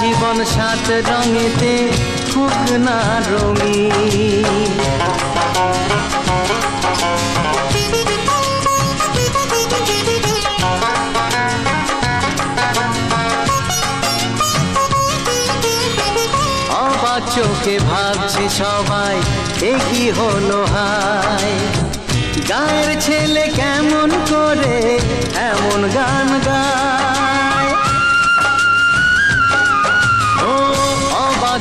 জীবন সাত রঙেতে হোক না অবাক চোখে ভাবছে সবাই, এ কি হলো হায়? গায়ের ছেলে কেমন করে, এমন গান গায়।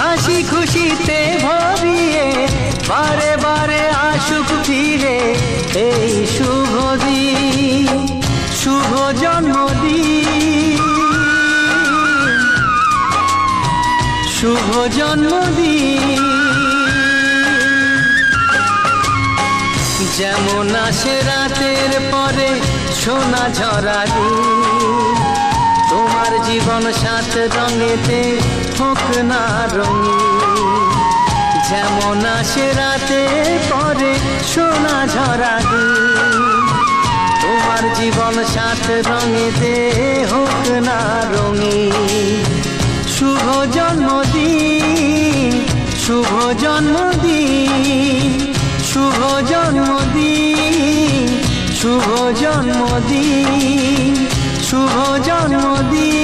হাসি খুশিতে ভরিয়ে, বারে বারে আসুক ফিরে এই শুভ দিন, শুভ জন্মদিন। শুভ জন্মদিন। যেমন আসে রাতের পরে সোনা ঝরা দিন, তোমার জীবন সাত রঙেতে হোক না রঙিন। যেমন আসে রাতে পরে সোনা ঝরা তোমার জীবন সাত রঙেতে হোক না রঙিন। শুভ জন্মদিন শুভ জন্মদিন শুভ জন্মদিন শুভ জন্মদিন শুভ জন্মদিন।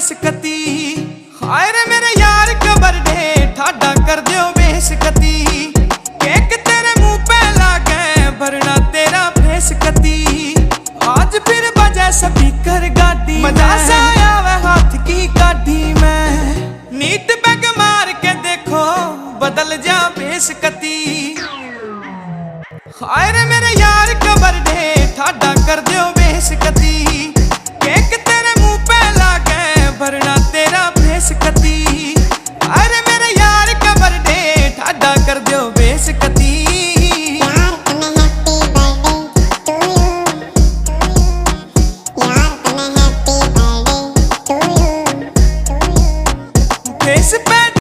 बेसकती मेरे यार कबर ठाडा कर दियो बेसकती केक तेरे मुँह पे लागे भरना तेरा बेसकती आज फिर बजे स्पीकर मज़ा हाथ की गाड़ी मैं। नीत बैग मार के देखो बदल जा बेसकती हायर मेरे